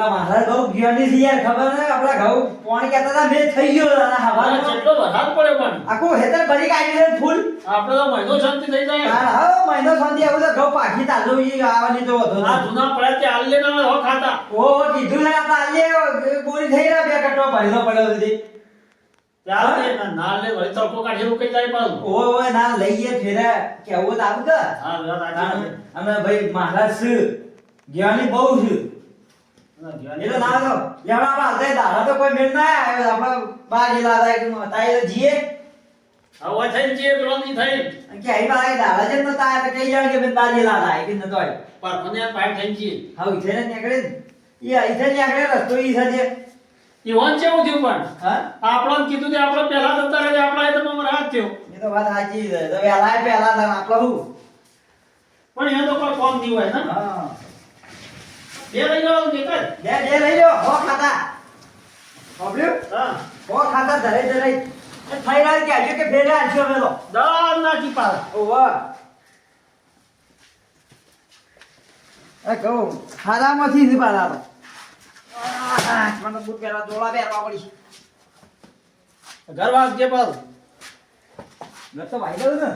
પેલા મહારાજ બહુ છે યાર ખબર ને આપડા ઘઉં પાણી કહેતા હતા મેં થઈ ગયો દાદા હવા જેટલો વરસાદ પડે પણ. આખું હેતર ભરી કાઢ્યું છે ફૂલ. આપણે તો મહિનો શાંતિ થઈ જાય. હા હા મહિનો શાંતિ આવું તો ઘઉં પાછી તાજો ઈ આવવાની તો વધુ આ જૂના પડ્યા તે હો ખાતા. ઓ કીધું ને આપણે પૂરી થઈ રહ્યા બે કટો ભરેલો પડ્યો હતી ત્યાં ના- લે વળી તડકો કાઢી એવું કઈ જાય પાછું. ઓ ઓ ના લઈએ ફેરે. કેવું તો આવું કે હા, અમે ભાઈ મહારાજ છે જ્ઞાની બહુ છે એ તો ના તો આપણે હાલતા દાડા તો કોઈ મેળ ના આવે આપણે બાર જેલા હતા કે તાઈ તો જીએ. હવે થઈ જીએ પેલો નહીં થઈ. કે આઈ બાર દાડા જેમ તો તાય તો કઈ જાણ કે બેન બાર જેલા હતા કે નતો આઈ પરખોને આ પાઇપ થઈને જઈએ. હા ઇથે ને નીકળે ને એ ઇથે નીકળે રસ્તો ઈ છે ઈ વન ચેવું થયું પણ. હા? આપણો કીધું કે આપણે પહેલા જતા રહેજે, આપણા એ તો મારા હાથ થયો. એ તો વાત સાચી છે. તો વેલા પહેલા તો આપણે હું પણ એ તો કોઈ કોમ નહીં હોય ને? હા. બે લઈ એક જ. જે જે લઈ લો હો ખાતા. હોબલ્યું હા. હો ખાતા ધરે ધરે થઈ રહ્યા કે આજે કે ફેરે આજો અમે તો દાળ નાખી પાછા. ઓવા એ કહું ખાધામાંથી જ તો આહ, મને બૂટ પહેરવા દોડા પહેરવા પડી ઘર વાગજે પાછું. ઘર તો ભાઈ દઉં ને.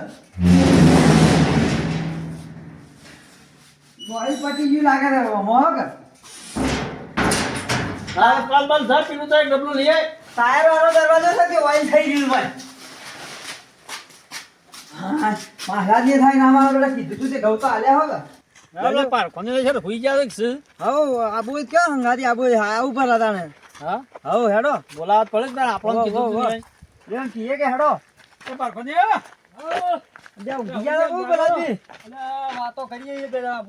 મોડી પટી ગયું લાગે છે મોહક હા, કાલ બાલ થા, પીલું તો એક ડબલું લઈ આય. ટાયર વાળો દરવાજો છે કે ઓઇલ થઈ ગયું ભાઈ. હા મહારાજે થાય ને અમારા પેલા કીધું તું તે ઘઉં તો આલ્યા હોગા આપણે પારખોને છે હુઈ ગયા છે હવ આબુ ક્યાં હંગાતી આબુ હા ઉપર હતા ને હા? હવ હેડો. બોલાવત પડે ને આપણને કીધું તું એમ કીએ કે હેડો. પારખોને, આવો. ઊંઘી ગયા તા વાતો કરીએ પેલા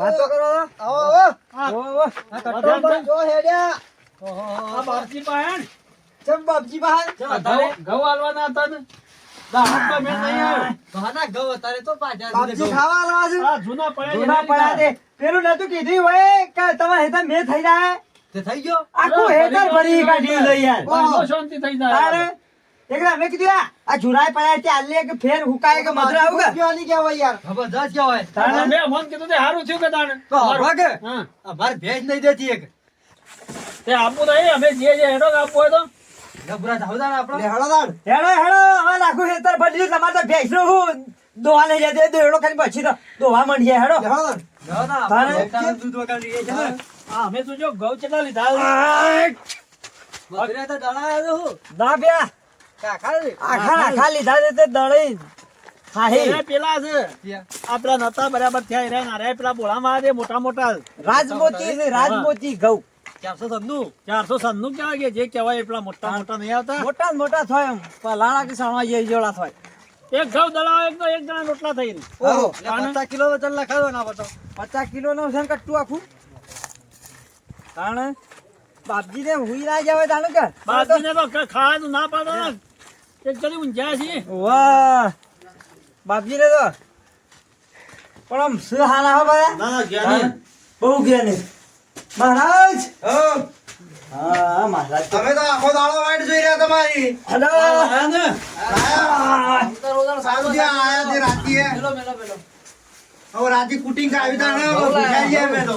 વાતો કરો. આવો, આવો. આ જો હેડ્યા. આ બાપજી ચમ બાપજી. ઘઉં- હતા ને. નતું કીધું હોય કે તમારે હેતા મેં થઈ જાય. આખું હેતર ભરી કાઢી યાર શાંતિ થઈ જાય એકલા મેં કીધું આ આ જુરાય પડ્યા છે આલે કે ફેર હુકાય કે મધુરા આવું કે તારે મેં અમને કીધું તે હારું થયું કે તાણે. હા. તે આપવું તો એ, અમે જે જે હેડો કે આપવું હોય તો. હેડો હેડો હવે લાખું હેતર ભરી દીધું. તમારે તો ભેંસનું હું દોવા લઈ જાય તે દોયડો ખાલી પછી તો દોવા મંડી જાય હેડો તારે? આ અમે તો જો ઘઉં કેટલા લીધા? ના બ્યા આખા આખા લીધા તે દળી. પેલા છે આ નતા બરાબર થયા એરા ના પેલા બોળામાં આવે મોટા મોટા રાજમોતી છે રાજમોતી ઘઉં. ચારસો સનનું કેવાય કે જે કહેવાય એ મોટા મોટા નહીં આવતા. મોટા મોટા થાય એમ. લાડા કે સાણવા જે જોડા થાય. એક ઘઉં દળાવો એક તો એક જણા રોટલા થઈ ઓહો. પચાસ કિલો વજન લખાવો ના બતો પચાસ કિલો નો છે કટ્ટું આખું. તાણે બાપજી ને હુઈ ના જાવે તાણે કે? તો ખાવાનું ના પાડો ને એક જણી વાહ. બાપજી ને તો. પણ આમ શું હાલા હો બધા ના ના જ્ઞાની. બહુ જ્ઞાની મહારાજ! હા. મહારાજ. તમે તો આખો દાડો વાઈટ જોઈ રહ્યા તમારી. હેલો. આયા ને? સારું છે. આયા તે રાતીએ. હવે રાતી કુટિંગ આવી તા ને ભૂખ્યા છીએ તો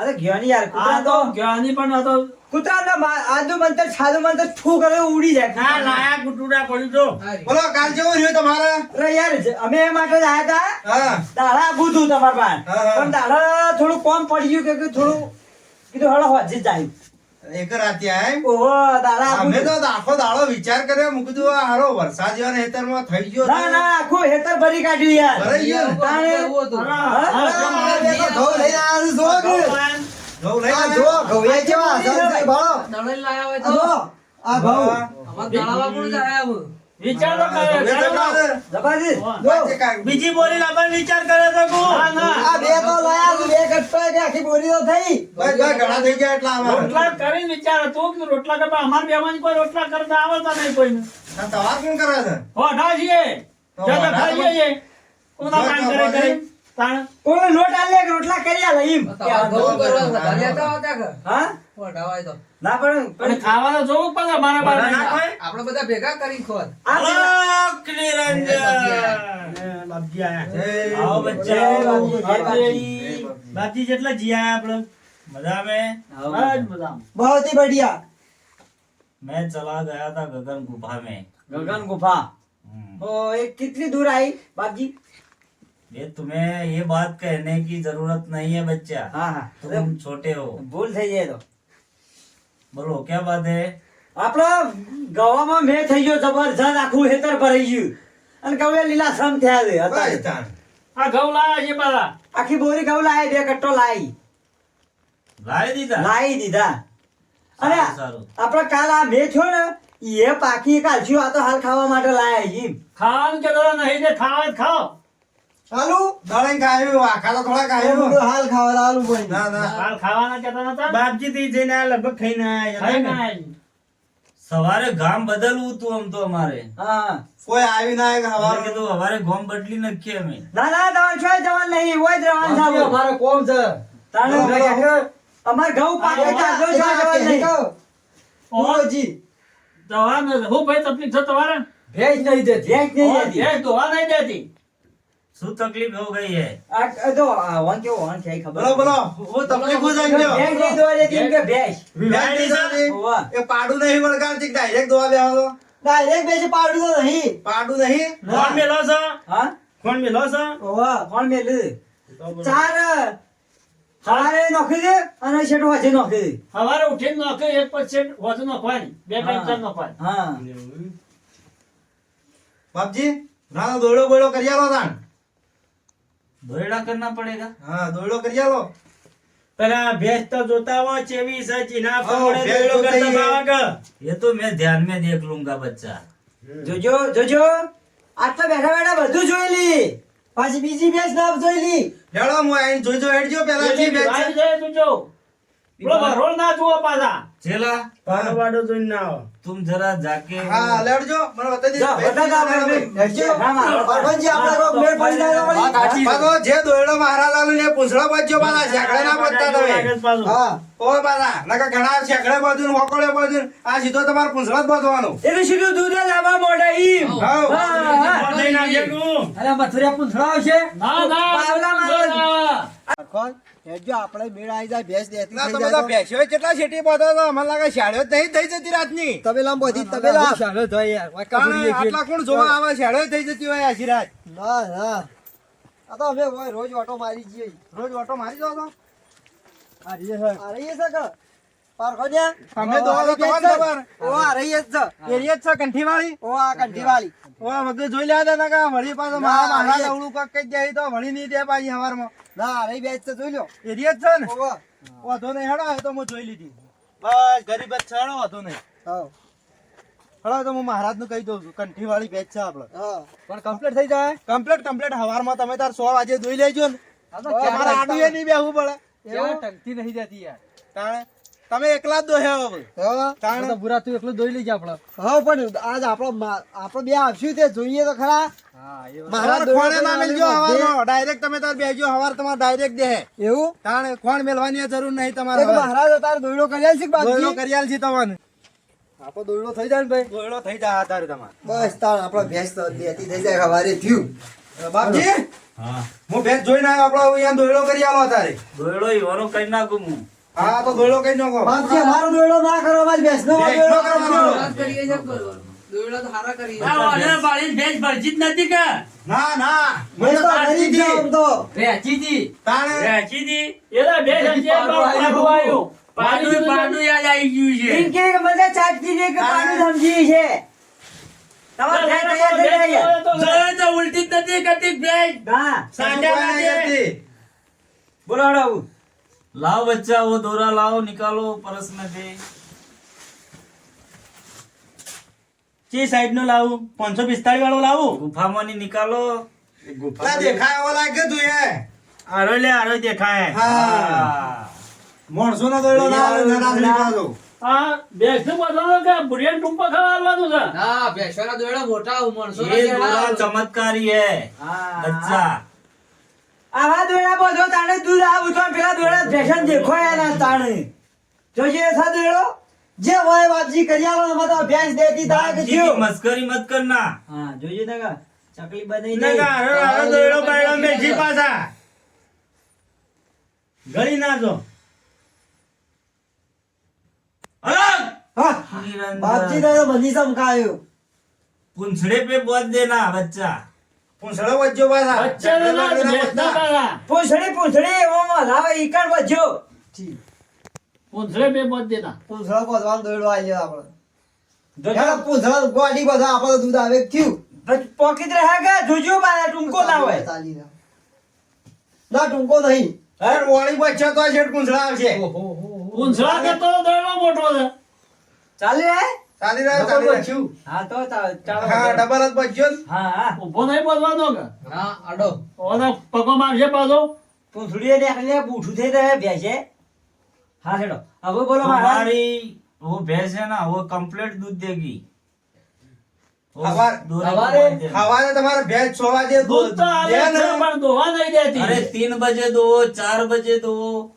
અરે જ્ઞાની યાર કૂતરા તો તો પણ આ તો કૂતરા તો મા- મંતર સાદુ મંતર થૂ કરે ઉડી જાય. ના લાયા કૂતરું પડ્યું તો. બોલો કાલ જેવું રહ્યું તમારે? અરે યાર અમે એ માટે જ આયા હતા હા. દાડા બુધું તમારા પાસે. હા, હા. પણ દાડા થોડું કોમ પડી ગયું કે કે થોડું કીધું હળો હોજી જાય. એક રાતે આય ઓહો દાડા અમે તો આખો દાડો વિચાર કર્યો. મૂકી કીધું હારો વરસાદ જેવા હેતરમાં થઈ ગયો ના ના આખું હેતર ભરી કાઢ્યું યાર. ગયું તાણે? હા, ઘઉં લઈને આવ્યા જો ઘઉં લઈને આવ્યા. જો કેવા ભાળો. તો. કાંઈ. બીજી બોલી લાવવાનો વિચાર કરે તો. કહું. ના, ના. આ બે તો લાયા બે કટ્ટો કે આખી બોરી તો થઈ. બસ બસ ઘણા થઈ ગયા એટલા અમારે. રોટલા કરીને વિચાર. તું કે રોટલા કરવા અમાર બેમાં કોઈ રોટલા કરતા આવડતા નહીં કોઈને. આ તવાર કોણ કરે છે? હોઠા છીએ. તો ખાઈએ કોના કામ કરે કરે? તાણ કોઈ લોટ આલે કે રોટલા કરી આલે એમ હા ના પણ અને પણ ખાવાનું જોવું પડે મારા બધા બાપ ના ખાય? આપણે બધા ભેગા કરી ખોદ આ પેલા- બાપજી આયા. આવો બચ્ચા જય બાપજી, જય બાપજી. બાપજી જેટલા જીયા આપણે મજા में બસ બધા बहुत ही बढ़िया मैं चला गया था गगन गुफा में गगन गुफा हम्म। ओ ये कितनी दूर आई बाप जी ये तुम्हें ये बात कहने की जरूरत नहीं है बच्चा हाँ हाँ तुम छोटे हो ભૂલ થઈ જાય તો बोलो क्या बात है આપડે ગવામાં મેં થઈ ગયો જબરજસ્ત આખું હેતર ભરાઈ ગયું અને ગવે લીલાછમ થયા છે અત્યારે. આ ઘઉં લાયા છે બધા આખી બોરી ઘઉં લાવી બે કટ્ટો લાવી लाए दीदा લાવી દીધા અને સારું, સારું. આપડે કાલ આ મેં થયો ને એ પાકી કાલચ્યું આ તો હાલ ખાવા માટે લાયા છે એમ. ખાવાનું કે તો નહીં જે ખાવા જ ખાઓ આલુ સવારે ગામ બદલવું તું આમ તો અમારે. કોઈ આવી ના આવ્યા સવારે કીધું ગામ બદલી નક્કી અમે. ના ના તમારે છો જવાન નહીં હોય જ રહેવાનું સાહેબ અમારે કોમ છે. તાણે અમાર ઘઉં પાકે ચાલો છો જવાન નહીં. ઓજી જવાન હું ભાઈ તકલીફ છે તમારે? ભેજ નહીં દેતી. ભેજ નહીં દેતી. ભેજ ધોવા નહીં દેતી. શું તકલીફ હો ગઈ હે? આ જો વાન કેવો વાન છે ખબર બોલો બોલો. હું તકલીફ હો જાય ગયો. બેન દી દોરે તીન કે ભેસ? બેન દી દોરે એ પાડુ નહીં વળગાર તીક ડાયરેક્ટ દોવા બેવાનો ડાયરેક્ટ બેસે પાડુ નહીં. પાડુ નહીં? કોણ મેલો છો? હા? કોણ મેલો છો? ઓવા કોણ મેલી. ચાર હવારે નોખી દે અને છેટો વાજે નોખી દે. હવારે ઉઠીને નોખે એક પછી વાજે નોખવાની. બે ટાઈમ ચાર નોખવાની. હા. બાપજી રાણો દોડો બોડો કરી આવો તાણ. દોયડા કરના પડેગા? હા દોયડો કરી આલો પેલા ભેંસ તો જોતા હો ચેવી સચી ના પડે દોયડો કરતા ભાગ એ તો મેં ધ્યાન મેં દેખ લૂંગા બચ્ચા. જોજો જોજો. આજ તો બેઠા બેઠા બધું જોઈ લી. પાછી બીજી ભેંસ ના જોઈ લી. લેડો હું આઈને જોજો હેડજો પેલા જે ભેંસ જોઈ જોજો રોલ તમે. હા ઓ પાછા. ઘણા ઝાકડે બાજુ ઓકળે બાજુ આ સીધો તમારે પૂંછડો જ બાજવાનો એટલે સીધું દૂધ લાવા મોઢા ઈ હા. આવશે? ના. ના તમે તો કેટલા બાંધો તો મને લાગે શાળ્યો નહીં થઈ જતી રાતની. ચાલો તો યાર આટલા કોણ જોવા આવે શાળ્યો થઈ જતી હોય આખી રાત. રોજ ઓટો મારી જાવ તો અમે રોજ ઓટો મારી જઈએ. રોજ ઓટો મારી જાય તો પાછી હવારમાં એરિયા મહારાજનું કહી દઉં છું કંઠી વાળી બેચ છે આપડે. પણ કમ્પ્લીટ થઈ જાય? કમ્પ્લીટ કમ્પ્લીટ હવારમાં તમે તાર સો વાગે જોઈ લેજો ને. આ તમારે આડું એ નહીં બેહવું પડે. ટંકતી નહીં જતી યાર. તાણે તમે એકલા જ દોહ્યા હવે. બુરા તું એકલું દોઈ લેજે આપણે. હા પણ આજ આપણો આપણો બે આવશું તે જોઈએ તો ખરા. હા એ વાત. મારા ખોણે ના મેલજો હવારમાં. ડાયરેક્ટ તમે તાર બેજો હવાર તમારે ડાયરેક્ટ દે. એવું? તાણે ખોણ મેલવાની જરૂર નહીં તમારે મહારાજ તાર દોયડો કર્યા છે દોયડો બાપજી? કરી તમને આપણો દોયડો થઈ જાય ને ભાઈ. દોયડો થઈ જાય તારે તમારે. બસ આપણો ભેંસ તો થઈ જાય થયું. બાપજી? हाँ હું ભેંસ જોઈને આવ્યો આપણો અહીંયા દોયડો કરી આલો તારે દોયડો ઈવાનો કરી નાખું હું. હા તો દોયડો કઈ બાપજી ના કરો દોયડો કરવાનો. કરજો. છે દોયડા તો હારા કરીએ આ વાળે બાળી ભેંસ ભરજી નથી કે? ના ના. ભેંસ તો ગરીબ છે તો. તાણે. એલા આવ્યું. યાદ આવી ગયું કે પાણી સમજી છે. તમારે ભેંસ તૈયાર થઈ જાય. છે. ઉલટી નથી કરતી લાવ બચ્ચા વો દોરા લાવ નિકાલો પરસ નથી ચી સાઈડ નો લાવું? પાંચસો પિસ્તાળીસ વાળો લાવું? ગુફામાં ની નિકાલો ગુફા દેખાય એવો લાગે તું એ. આરો લે આરો દેખાય. હા. માણસો નો દોડો ના આવે ના પાછો આ બેસને બદલાવો કે બુરિયન ટુંપા ખાવા છે? ના બેસવાના દોડા મોટા માણસો ચમત્કારી હે. બચ્ચા. આવા દોડા બોધો તાણે દૂધ આ ઉઠો પેલા દોડા ફેશન દેખોયા ના તાણે. જોજે એસા દોડો જે હોય વાતજી કરી આવો મત ભેંસ દેતી તા જીઓ મસ્કરી મત કરના. હા જોજે તકા ચકલી બનાઈ દે ના હરો હરો દોડો બાયડો મેજી પાસા ગળી ના જો. અલગ હા બાપજી દાદા બધી સમકાયો પૂંછડે પે બોધ દેના બચ્ચા. પૂંછડો વજ્જો પાછા. બચ્ચાને ના. ભેંસના પાછા પૂંછડી પૂંછડી ઓમાં લાવે ઈકણ વજ્જો પૂંછડે બે મત દેતા પૂંછડો બધવાનું દોડો આવી આપણે. હેડો પૂંછડો ગોડી બધો આપણે દૂધ આવે થયું. પોકીટ રહે કે? જોજો બાય ટૂંકો ના હોય. ચાલી. ના ટૂંકો નહીં. અરે વાળી બચ્ચો તો શેઠ પૂંછડા આવશે. પૂંછડા કરતો દોયડો મોટો છે. ચાલી રહે ચાલી રહ્યો ચાલી રહ્યો. હા તો ચાલો. હા ડબલ જ બચ્યો હા હા. ઊભો બોલવાનો કે? ના આડો. ઓનો પગો મારશે પાછો. તું સુડીએ દેખલે બૂઠું થઈ રહે ભેસે. હા છેડો હવે બોલો મારી વો ભેસ છે ના વો કમ્પ્લીટ દૂધ દેગી તમારે ભેજ છ વાગે દોવા નહીં દેતી. અરે તીન બજે દો ચાર બજે દો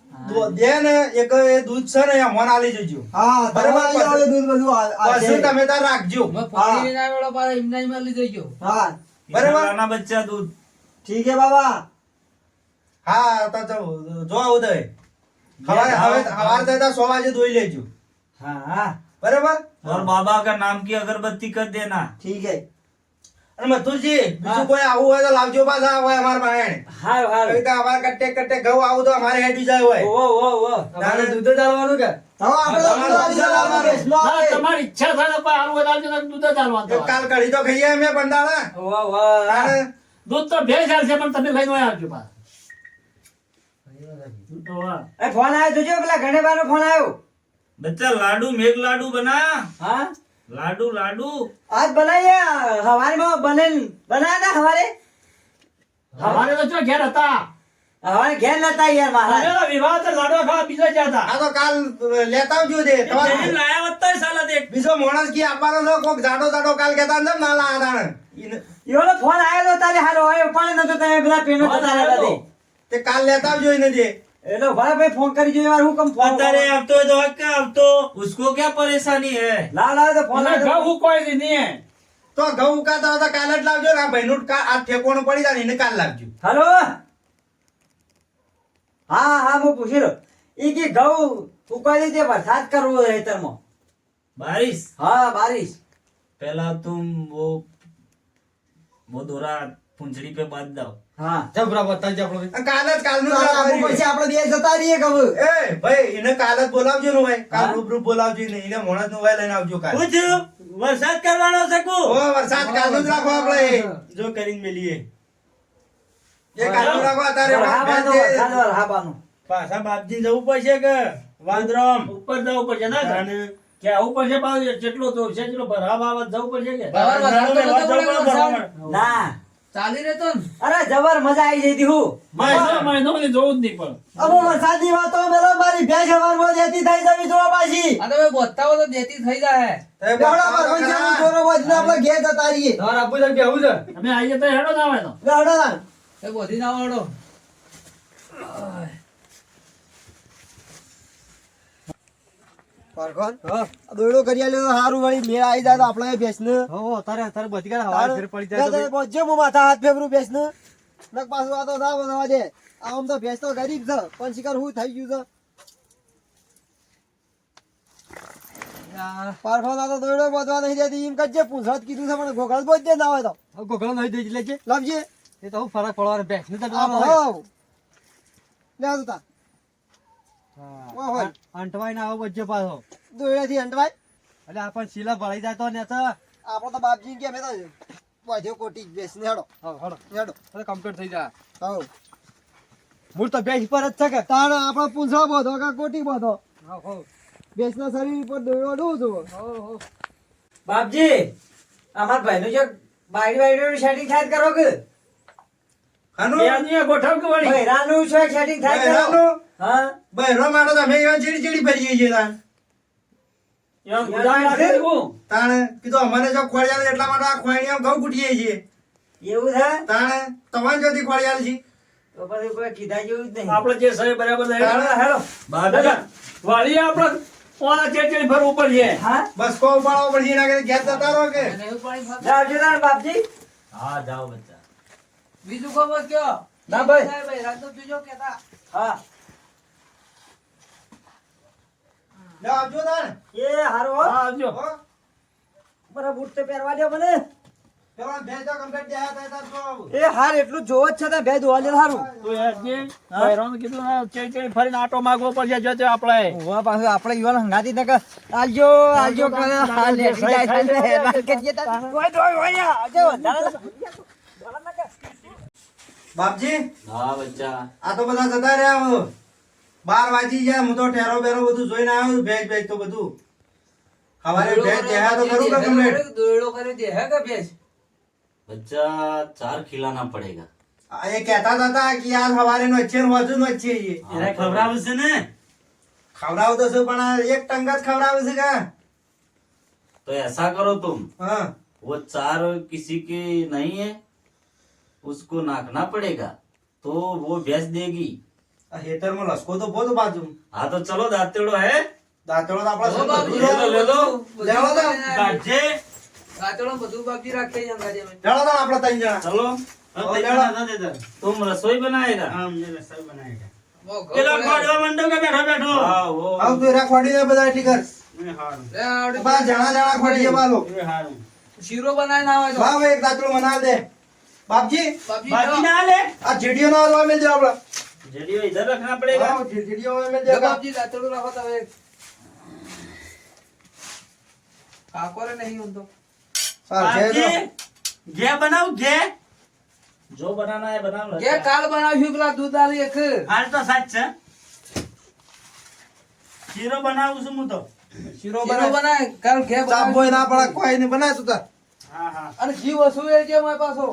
ને એક એ દૂધ છે ને એ મોન આલી જજો હા બરાબર, તમારે આવી આવે દૂધ બધું આ- આ પછી છે. તમે તાર રાખજો મેં પાણી લઈને આવેલો પાછા એમના જ માં લઈ જજો હા બરાબર. लाना बच्चा दूध ઠીક હે બાબા હા તો તો જો ઉદય હવે હવે સવારે થતા સો વાગે ધોઈ લેજો હા હા બરાબર और बाबा का नाम की अगरबत्ती कर देना ઠીક હે અને બીજું કોઈ આવું હોય તો લાવજો પાછા હોય અમાર પાસે હાર હાર. તો અમાર કટ્ટે કટ્ટે ઘઉં આવું તો અમારે હેડી જાય હોય. ઓ ઓ ઓ. તારે દૂધ ચાલવાનું કે? તમારી ઈચ્છા થાય તો આવું લાવજો દૂધ ચાલવાનું કાલ કઢી તો ખાઈએ અમે પંડાળા દૂધ તો ભેજ આવશે પણ તમે લઈને આવજો પા ફોન આવ્યો જોજો પેલા ઘણે બાર ફોન આવ્યો. બચ્ચા લાડુ મેઘ લાડુ બના હા? લાડુ લાડુ. આજ બનાયા હવારે માં બને બનાયા હતા હવારે? હવારે તો જો ઘેર હતા. હવારે ઘેર નતા યાર મહારાજ. અરે વિવાહ તો લાડુ ખા બીજો જ હતા. આ તો કાલ લેતા આવજો દે તમારે. લાયા વત્તા સાલા દે બીજો માણસ કે આપવાનો નો કોક જાડો જાડો કાલ કેતા ને ના લા આદાણ ઈનો ફોન આયો તો તારે હારો આયો પણ નતો તમે બધા પેનો તો. તારે તે કાલ લેતા આવજો એને જે. દે એટલે ભાઈ ભાઈ ફોન કરી જોયો યાર હું કમ ફોન अरे अब तो दो क्या अब तो उसको क्या परेशानी है લાવ લાવ તો ફોન અને ઘઉં આવ્યો હુકવાઈ દીધી હે. તો ઘઉં ઉકાતા હોય તો કાલ જ લાવજો ને આ ભાઈનું કા- આ ઠેકોણું પડી જાય ને એને કાલ લાવજો હાલો હા હા હું પૂછી લો ઈ કે ઘઉં ઉકાળી દે વરસાદ કરવો ખેતરમાં बारिश હા બારિશ पहला तुम वो वो दोरा પૂંછડી પે બાદ દાવ. હા. જબરા બતા જ આપણો કાલ જ કાલનું આવું પછી આપણે બે જતા રહીએ કબ એ ભાઈ એને કાલ જ બોલાવજો નું ભાઈ. કાલ રૂપ રૂપ બોલાવજો ને એને મોણસનું ભાઈ લઈને આવજો કાલ. પૂછ વરસાદ કરવાનો છે કો? ઓ વરસાદ કાલનું રાખો આપણે. જો કરીને મેલીએ. એ કાલનું રાખો તારે હાબાનો પાછા બાપજી જવું પડશે કે? વાંદરામ. ઉપર જવું પડશે ના કે આવું પડશે પાછું જેટલો તો છે કે? ના. ચાલી રહેતો અરે જબર મજા આવી જતી હું. મહિનો મહિનો મને જોવું જ નહીં પણ. અમો વરસાદની વાતો મેલો મારી ભેંસ હવારમાં દેતી થઈ જવી જોવા પાછી. આ તો હોય તો દેતી થઈ જાય બતાવો પર ખરા. ચોરો વધીને આપણે ઘેર જતા રહીએ. અમે આઈએ તો હેડો ના આવે તો ના. એ બોધી ના વાળો. પારખોન, આ કરી આલ્યો હારું વળી મેળ આવી જાય તો આપણે ભેંસને. તારે તારે બધી કાંઈ હવા ફેર પડી જાય ના, પહોંચજો હું માથા હાથ ફેરવું ભેંસને. નક પાછું આ તો ના બનાવવા દે. આમ તો ભેંસ તો ગરીબ છે પણ શિકાર હું થઈ ગયું છે? પારખોન, આ તો દોયડો બાંધવા નહીં દેતી એમ કરજે પૂંછડ કીધું છે પણ દે ના હોય તો. ગોગળ નહીં દઈ લે છે લાવજે. એ તો હું ફરક પડવાનો બેસ ને આ ભાવ. લે આ તાર. વાહ. ના આવો બચ્ચો પાછો. દોયડાથી અંટવાય? એટલે આપણ શીલા ભરાઈ જાય તો ને તો. આપણો તો બાપજી કે અમે તો કોટી ભેંસને હેડો. હવ, હળો. હેડો. એટલે કમ્પ્લીટ થઈ જાય. હવ મૂળ તો બેસ પર જ છે કે. તાણ આપણો પૂંછો બોધો કે કોટી બોધો. ભેંસના શરીર પર દોયડો ડૂ હો બાપજી અમાર ભાઈનું જે બાયડી બાયડીનું setting થાય કરો કે ખાનું? બે ગોઠવ કે વળી? બૈરાનું છે setting થાય બૈરાનું? હા? બૈરો માટે તો એવા ચીડી ચીડી ભરીએ છીએ તાન. યાર, ગુદામ રાખી દેવું. તાણે કીધું અમને જો ખોડિયાલ એટલા માટે આ ખોયણીઓ ઘઉં કૂટીએ છીએ. એવું છે? તાણે તમારે જોતી ખોડિયાલ છે? તો પછી કોઈ કીધા જેવું જ નહીં. આપણે જે સહી બરાબર છે. હેલો. દાદા, વાળી આપણે ઓલા ચેચડી ફરવું પડશે. હા? બસ કો ઘેર જતા રહો તાર બાપજી. હા જાઓ બચ્ચા બીજું ખબર કયો? ના ભાઈ. ભાઈ, રાતનો બીજો કેતા. હા. જા આવજો તાણ. એ હારો. હા આવજો. હો. બૂટ તો પહેરવા દો મને. પેલા ભેંસ તો કમ્પ્લીટ ગયા હતા તાર તો આવું. એ હાર એટલું જોવો જ છે બે ધોવા હારું. કીધું ફરીને આટો માગવો પડશે જો તે આપણે પાછું આપણે યુવાન હંગાતી નકર. આજો આજો કરે હાલ લેટી જાય છે ને હેરાન કરીએ તાર. ઓય ઓય ઓય આજે વધારે બાપજી? હા બચ્ચા. આ તો બધા જતા રહ્યા બાર વાજી ગયા. હું તો ઠેરો બેરો બધું જોઈને આવ્યો ભેજ ભેજ તો બધું. હવારે ભેજ દેહા તો કરું કે તમને? દોરડો કરે દેહા કે ભેજ? બચ્ચા ચાર ખીલાના પડેગા. એ કહેતા હતા કે યાર હવારે નો છે વાજુ નો છે એ એને ખવડાવશે ને? ખવડાવ તો છે પણ એક ટંગા જ ખવડાવશે કા? તો એસા કરો તુમ. હા. વો ચાર કિસી કે નહીં હે? उसको नाखना पड़ेगा तो वो भैंस देगी આ હેતરમાં લસકો તો બહુ બાજુ हाँ तो चलो दातेड़ो है દાંતડો તો આપણા ઓ સર બાપજી, બધું લે લો, લે લો. બધું લેવો તો. બનાવીને गाजे રાતનો બધું બાપજી રાખે છે અંગાજે અમે. ચાલો તો આપણે ત્રણ જણા चलो अब देखो। तुम रसोई बनाएगा બહુ ઘઉં પેલા પડે. ખોડવા મંડો કે બેઠો બેઠો हाँ वो આવ તું એરા ખોડી દે બધા ઠીકર લે આવડે. બા જણા જણા ખોડીએ બાલો શીરો બનાવીને આવે તો. વાહ એક દાંતડો બનાવ દે બાપજી બાપજી જાઓ. લે આ જીડીઓ ના આવવા મેલ દે આપણે जड़ियो इधर रखना पड़ेगा હા, જી- જીડીઓ આવવા મેલ દે લે બાપજી દાંતરડું રાખો તો હવે. કાકોરે નહીં ઊંધો. હા, છે તો. ઘે બનાવ ઘે जो बनाना है बना लो કે કાલ બનાવ્યું પેલા દૂધ આલી એક હાલ તો સાચ છે શીરો બનાવું છું હું તો શીરો શીરો બનાવ બનાય કાલ ઘે ચાપ બનાવ્યું. બોય ના પડે કોઈ નહીં બનાય તું તાર હા હા અને જીવ વસુ એ છે મારી પાછો.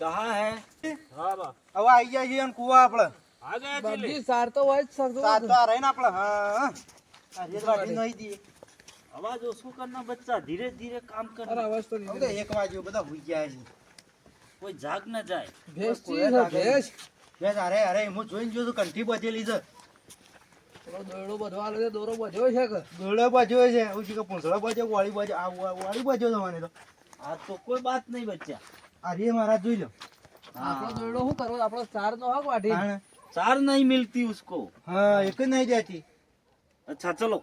દહા હે? હા બા. હવે આઈ ગયા છીએ કુવા આપણે. બધી સાર તો હોય જ સરતો સાર રહે ને આપણે હા રેત વાટી નહીં દી અવાજ શું કરના બચ્ચા? ધીરે ધીરે કામ કર. અરે અવાજ તો નહીં એક વાગ્યો બધા ભૂઈ ગયા છે. કોઈ જાગ ના જાય. ભેસ ચીઝ ભેસ? ભેસ અરે અરે હું જોઈને જોયું કંઠી બધેલી છે. દોરડો બધવા લે દોરો બજ્યો છે કે? દોરડો બજ્યો છે. કે પૂંછડો બજ્યો વાળી બજ્યો વાળી બજ્યો તમારે આ તો કોઈ વાત નહીં બચ્ચા અરે મારા જોઈ લો. આપણો દોરડો શું કરો? આપણો ચાર નો હક વાઢી. ચાર નહીં મિલતી ઉસકો. હા એક નહીં દેતી. અચ્છા ચલો.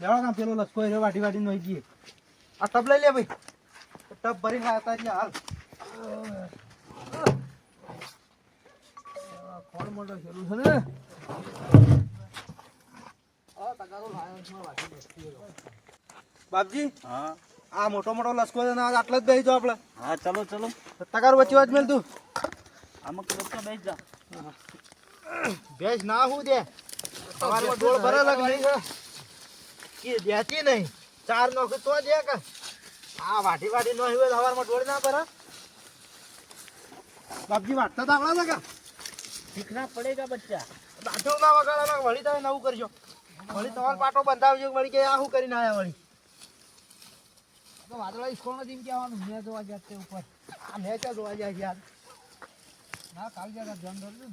લેવા કામ પેલો એ વાઢી વાઢી નહીં ગઈ આ ટપ લઈ લે ભાઈ. ટપ ભરી ખાતા એટલે હાલ. કોણ મોટો શરૂ છે ને? બાપજી હા. આ મોટો મોટો લસકો છે આટલો જ બેસી જાઓ આપણે. હા ચલો ચલો. તગાર વચ્ચે વાત મેલ તું. આમાં લસકો બેસી જા. ભેજ ના હું દે. તમારો ડોળ ભરે લાગે નહીં? કે નહીં. ચાર નોખ તો દે કે. આ વાટી વાટી હોય હવારમાં ડોળ ના ભરે. બાપજી વાટતા તો આવડા લાગે શીખના પડેગા બચ્ચા? દાઢો ના વળી તમે નવું કરજો. વળી તમારો પાટો બંધાવજો વળી કે આ શું કરીને આવ્યા વળી? તો વાદળા ઈસ્કોલ નથી કેવાનું મેં જોવા જાય તે ઉપર. આ મેં ક્યાં જોવા જાય યાર? ના કાલ જરા ધ્યાન ધરજો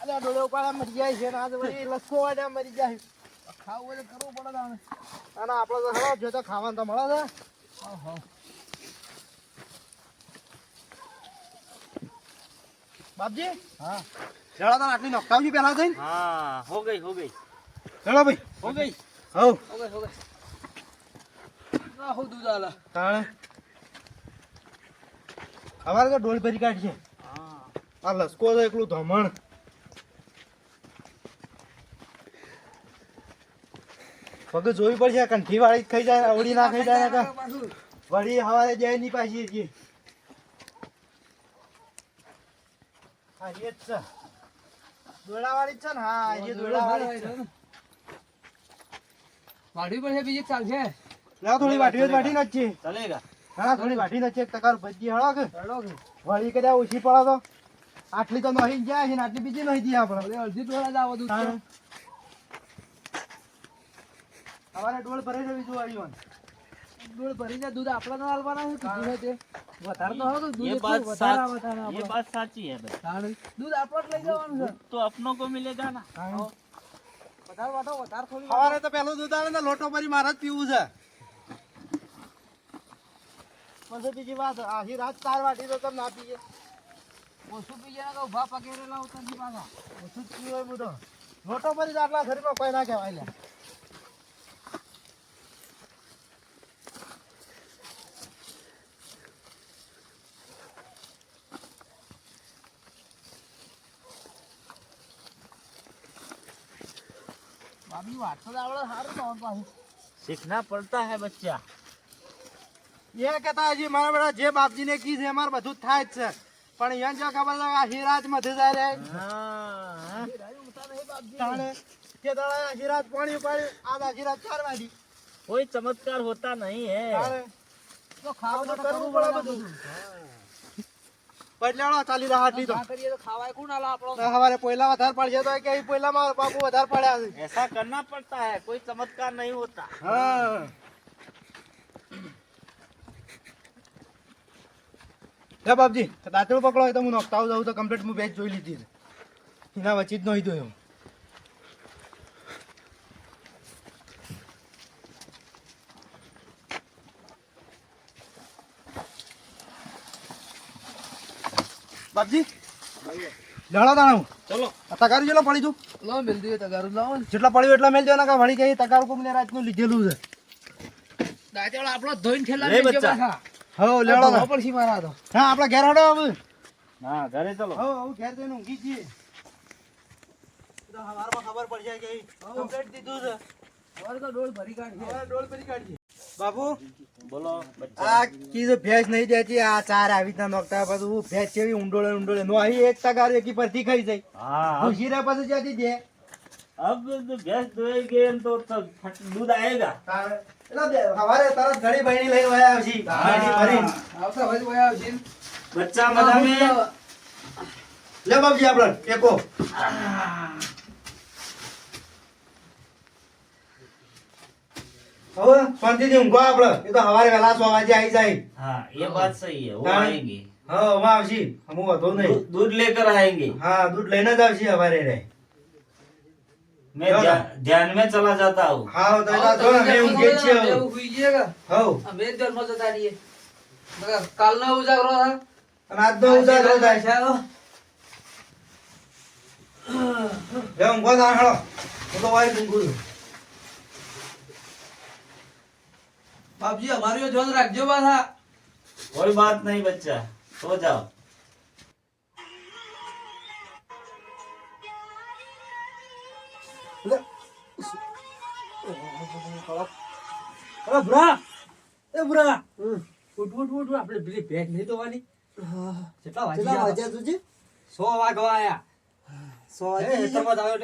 અરે આ ડોળે ઉપાડા મરી જાય છે. ના વળી લસકો વાળા મરી જાય. ખાવું હોય તો કરવું પડે તાને અને આપણે તો હળો જો તો ખાવાનું તો મળે છે. બાપજી? હા. જરા તો આટલી નોકતાવજી પહેલા થઈને? હા હો ગઈ હો ગઈ. ચલો ભાઈ. હો ગઈ. હો. ઓકે ઓકે રાહો દુદાલા તાણે. અમારે તો ડોલ ભરી કાઢ છે હા. આ લસકો તો એકલું ધમણ. પગ જોવી પડશે કંઠી વાળી ખાઈ જાય અવડી ના ખાઈ જાય કા વળી હવારે જાય ની પાછી એજી હા એ જ છે. દોડાવાળી જ છે ને? હા એ દોડાવાળી છે. વાઢવી પડશે બીજી ચાલશે. લાવ થોડી વાઢવી વાઢી ન છે ચલેગા. હા થોડી વાઢી ન છે તકાર ભજી હળો કે? વળી કદા ઓછી પડો તો. આટલી તો નહીં જાય છે આટલી બીજી નહીં દી આપણે. અડધી ડોળા જ દૂધ અમારે ડોળ ભરી જવી જો આવ્યો ડોળ ભરી જાય દૂધ આપણે ન હાલવાના છે કીધું છે વધારે તો હવે દૂધ વધારે વધારે એ વાત સાચી હે ભાઈ. દૂધ આપણો જ લઈ જવાનું છે. તો આપનો કો મિલેગા ના. હા વધારે વાટો વધારે થોડી સવારે તો પેલું દૂધ આવે ને લોટો ભરી મારે જ પીવું છે. પછી બીજી વાત આખી રાત ચાર વાટી તો તમે ના પીએ. ઓછું પીએ ને તો ઊભા પકેરેલા ઉતરની પાછા. ઓછું જ પીવું બધો. લોટો ભરી આટલા શરીરમાં કોઈ ના કહેવાય લે આપણી વાત તો આવડે સારું નોન પાછું. શીખના પડતા હે બચ્ચા. એ કહેતા હજી મારા બેટા જે બાપજીને કી છે અમારે બધું થાય જ છે. પણ અહીંયા જો ખબર છે આ હીરાજ મધે જાય તાણે કે તાણે હીરાજ પાણી પાણી આ હીરાજ ચારવાની કોઈ ચમત્કાર હોતા નહીં હે. તો ખાવાનું કરવું પડે બધું. બદલાડો ચાલી રહ્યા હાટી તો ખાવાય કોણ આલા આપણો? હવારે પહેલા વધારે પડશે તો કે પહેલા માં બાપુ વધારે પડ્યા એસા કરના પડતા હે કોઈ ચમત્કાર નહીં હોતા. હા. હે બાપજી દાંતણું પકડો તો હું નોખતા આવું તો કમ્પ્લીટ હું બેચ જોઈ લીધી એના વચ્ચે જ નહીં જોયો. બાપજી. લડો તાણું ચલો. તગારું જેટલો પડી તું? લો મેલ દઈએ તગારું. લાવો જેટલા પડ્યું એટલા મેલ દેવાના કા વળી ગઈ તગારું કોમને રાતનું લીધેલું છે. દાંતેવાળો આપણો ધોઈને ઠેલા લઈ ગયો પાછા. હો લેડો ના પડશી મારા તો. હા આપણા ઘેર હડો હવે. ના ઘરે ચલો. હો હું ઘેર જઈને ઊંઘી જઈએ. તો હવારમાં ખબર પડી જાય કે કમ્પ્લેટ દીધું છે. હવે તો ડોલ ભરી કાઢી હવે ડોલ ભરી કાઢી બાપુ? બોલો આ ચીજ ભેંસ નહીં દેતી આ ચાર આવી રીતના નોખતા પછી હું ભેંસ છે ઊંડોળે ઊંડોળે. નો અહીં એક ટકા એકી પરથી ખાઈ જાય. હા શીરા પછી જતી દે? અબ ભેંસ ધોઈ ગઈ એમ તો દૂધ આવેગા એટલે હવારે તરત ઘણી બહેણી લઈને વયા આવશી ઘડી ભરીને આવતા પછી વયા આવશી બચ્ચા મધામે લે બાપજી આપણે એકો હવે શાંતિથી ઊંઘો આપણે એ તો સવારે વહેલા સો વાગે આવી જાય હા એ વાત સહી હે વો આएंगे હા હમ આવશી હમ વધો નહીં દૂધ લેકર આएंगे હા દૂધ લઈને જ આવશી સવારે રે मैं ध्यान में चला जाता हूँ हाँ तो इधर तो मैं उनके अच्छे हूँ हुईएगा हाँ मैं ध्यान में जाता नहीं है काल ना उजागर रहा था रात में उजागर रहा था शायद ये उनको जाना है तो वाई तुम कुछ બાપજી અમારી ધ્યાન રાખજો પાછા. કોઈ બાત નહીં બચ્ચા. સો જાઓ. અરે ભરા. એ ભરા. ઉઠ ઉઠ ઉઠ આપણે પેલી ભેટ નહીં દોવાની કેટલા વાગ્યા તુજી સો વાગવા આયા. સો વાગી તમે આવ્યો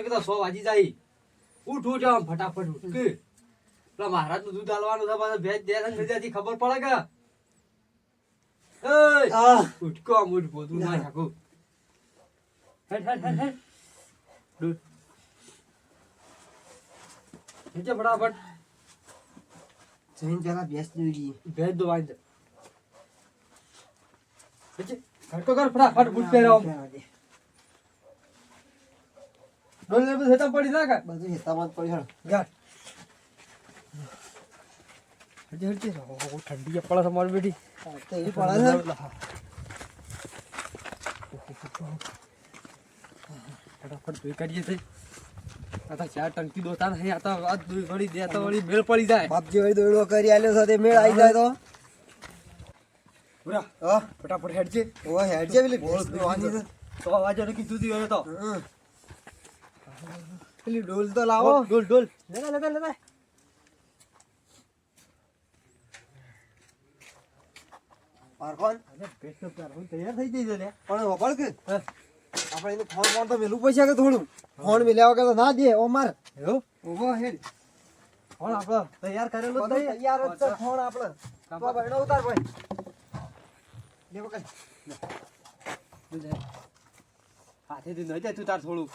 ફટાફટ પેલા મહારાજનું દૂધ આલવાનું છે પાછા ભેજ દે છે ને નથી ખબર પડે કે? ઉઠકો આમ ઉઠ પોતું ના થાકું હેડ હેડ હેડ હેડ. દૂધ. નીચે ફટાફટ. જઈને પેલા ભેંસ દોઈ ગઈ ભેજ દો વાંધો. નીચે. ઘટકો કર ફટાફટ બૂટ પહેરાવો ડોલ ને બધું હેતા પડી ના કર બધું હેતા માં પડી હળ ગાડ હજી હજી ઠંડી પડે છે મારી બેટી એવી પડે છે. ફટાફટ ધોઈ કાઢીએ છે આ તો ચાર ટંકી દોતા નહીં આ તો આ ધોઈ વળી દે તો વળી મેળ પડી જાય. બાપજી વળી દોયડો કરી આલ્યો તે મેળ આવી જાય તો. બુરા હા. ફટાફટ હેડ છે ઓ હેડ છે પેલી ભેંસ દોવાની તો. વાજો ને કીધું તી હવે તો. પેલી ડોલ તો લાવો. ડોલ ડોલ. લેતા લેતા લેતા. પારખોન પેસ્ટ તૈયાર થઈ જઈ લે પણ વપળ કે? આપણે એનું ફોન ફોન તો મેલું પૈસા કે થોડું? ફોન મેલ્યા વગર તો ના દે ઓ માર. એવું? ઊભો હેડ. આપણો તૈયાર કરેલો તૈયાર જ છે ફોન આપણે તો ભાઈનો ઉતાર ભાઈ. લે પકડ. હાથેથી નહીં જાય તું તાર થોડું.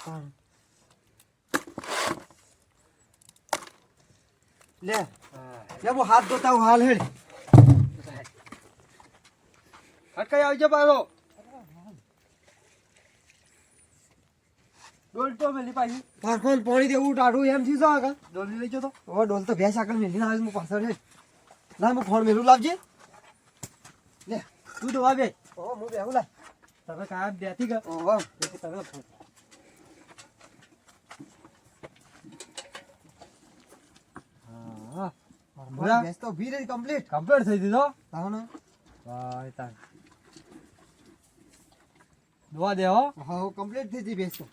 લે. લે હું હાથ ધોતા હું હાલ હેડ. હટકાઈ આવજો પાછો. ડોલ તો મેલી પાછી. પારખોન પાણી દેવું ટાઢું એમ થયું આગળ. ડોલી લઈ જતો. હવે ડોલ તો ભેંસ આગળ મેલી આવે હું પાછળ ના હું ફોન મેલું લાવજે. લે તું તો આવે ઓ હું બેહું લાય. તમે કાયમ બેઠી ગયા? ઓહો. તમે હા. ભેંસ તો ઊભી રહી કમ્પ્લીટ કમ્પ્લીટ થઈ દીધો? ભાઈ તાર. દોવા દે હો. હા કમ્પ્લીટ થઈ ગઈ ભેંસ તો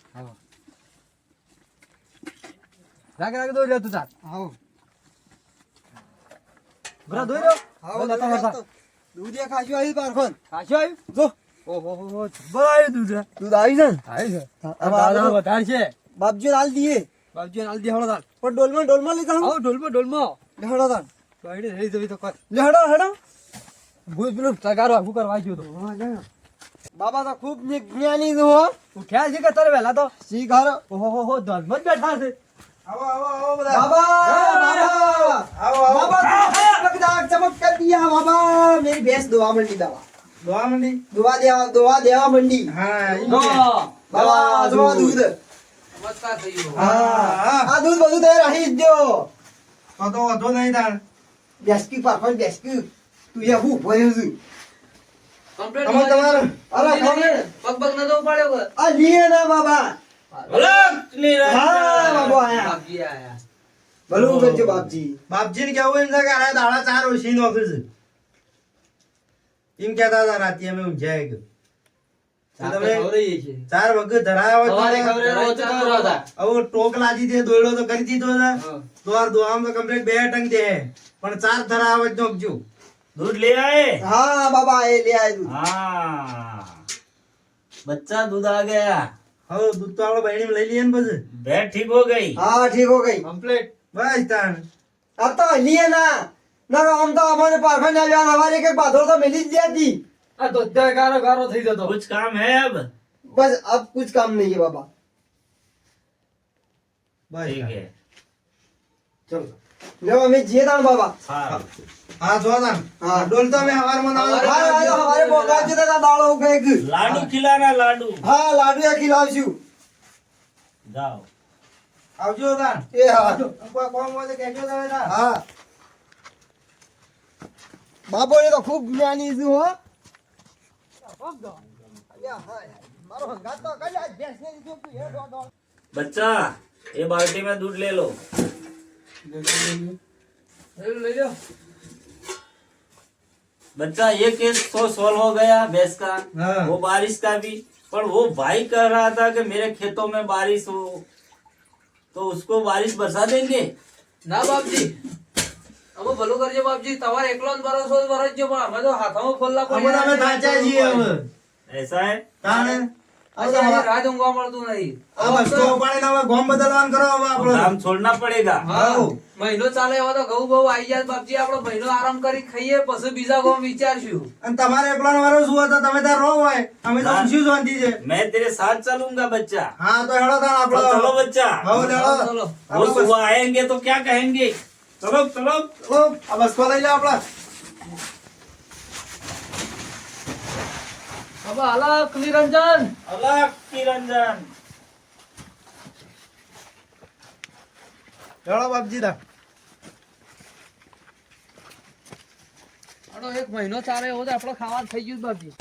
રાગે રાગે દોઈ લે તું તાર. હા બરા દોઈ લો. હા લતા લતા વરસાદ. ખાશો આવી પારખોન ખાશો આવી જો. ઓહો હો હો આવ્યું દૂધ. દૂધ આવી છે આવી છે? આ વધારે છે. બાપજી હાલ દીએ. બાપજી હાલ દી હળો તાર. પણ ડોલમાં ડોલમાં લઈ હું હા ડોલમાં ડોલમાં. લેહડો તાર. બાયડી રહી જવી તો કર. લેહડો હેડો ભૂત પેલું તગારો આખું કરવા ગયો તો. બાબા તો ખૂબ જ્ઞાની હો. ઉઠ્યા છે કે તારે વહેલા તો? સી ઘર ઓહો હો ધર્મ જ બેઠા છે. આવો આવો આવો બધા. બાબા આવો આવો. બાબા ચમકદાર ચમક દિયા બાબા મેરી ભેંસ દોવા મંડી દાવા દોવા મંડી? દોવા દેવા દોવા દેવા મંડી. હા બાબા દોવા દૂધ. ચમત્કાર થયો હા આ દૂધ બધું તે રહી જ દો. તો તો વધો નહીં તાર પર પણ બેસ્કી તું એ હું ભોયું છું. કમ્પ્લીટ તમે તમારે અરે ખબર પગ પગ નતો ઉપાડ્યો? આ લીએ ના બાબા. હા બાબા આયા. બાપજી આયા. ભલું કરજો બાપજી. બાપજીને કેવું એમ કે આ દાડા ચાર ઓછી નોકરી છે. એમ કહેતા હતા રાતે અમે ચાર વખત ધરાયા હવે ટોક લાજી દે દોયડો તો કરી દીધો ને. દોઆમ તો કમ્પ્લીટ બે ટંગ દે પણ ચાર જ નોખજો દૂધ લે આય? હા બાબા એ લે આય દૂધ. હા. બચ્ચા દૂધ આ ગયા? હા દૂધ તો આપણે બહેણી લઈ લઈએ ને પછી. ભેટ ઠીક હો ગઈ? હા ઠીક હો ગઈ. કમ્પ્લીટ બસ તાણ. આ તો લીએ ના. ના આમ તો અમારે પારફા ના લેવા હવારે કે બાધો તો મેલી જ હતી આ તો અત્યારે ગારો ગારો થઈ જતો. કુછ કામ હે અબ? બસ અબ કુછ કામ નહીં હે બાબા. બસ ઠીક હે. ચલો. લ્યો અમે જીએ બાબા. હા. જો તાણ. હા ડોલ તો હવારમાં ના હા હવારે બોકા જતા તા દાળો કંઈક લાડુ ખિલાના લાડુ. હા લાડુ એ ખિલાવશું. જાઓ. આવજો તાણ. એ હા. કોઈ કોમ હોય તો કહેજો તમે હા. બાબો એ તો ખૂબ જ્ઞાની છું હો. મારો હંગાત બચ્ચા એ બાલ્ટી માં દૂધ લે લો. बच्चा ये केस तो सॉल्व हो गया भैंस का हाँ। वो बारिश का भी पर वो भाई कह रहा था कि मेरे खेतों में बारिश हो तो उसको बारिश बरसा देंगे ના બાપજી અમે ભલું કરજો બાપજી તમારે એકલો જ ભરોસો જ ભરોજો પણ અમે તો હાથમાં ફોલ્લા અમે તો અમે થાચ્યા છીએ હવે ऐसा है તાણ મહિનો ચાલે હવે તો તમે ત્યાં રો હોય. અમે તો શાંતિ છે. મેં તેરે સાથ ચાલુંગા બચ્ચા. હા તો હેડો તાણ આપડો બચ્ચા. હો ચલો. ચલો આયેંગે તો ક્યાં કહેંગે? ચલો ચલો. ચલો આ બસ લઈ લો આપડા બાબા અલગ નિરંજન અલગ નિરંજન ચલો બાપજી દા. એક મહિનો ચાલે એવો તો આપણો ખાવા થઈ ગયું બાપજી.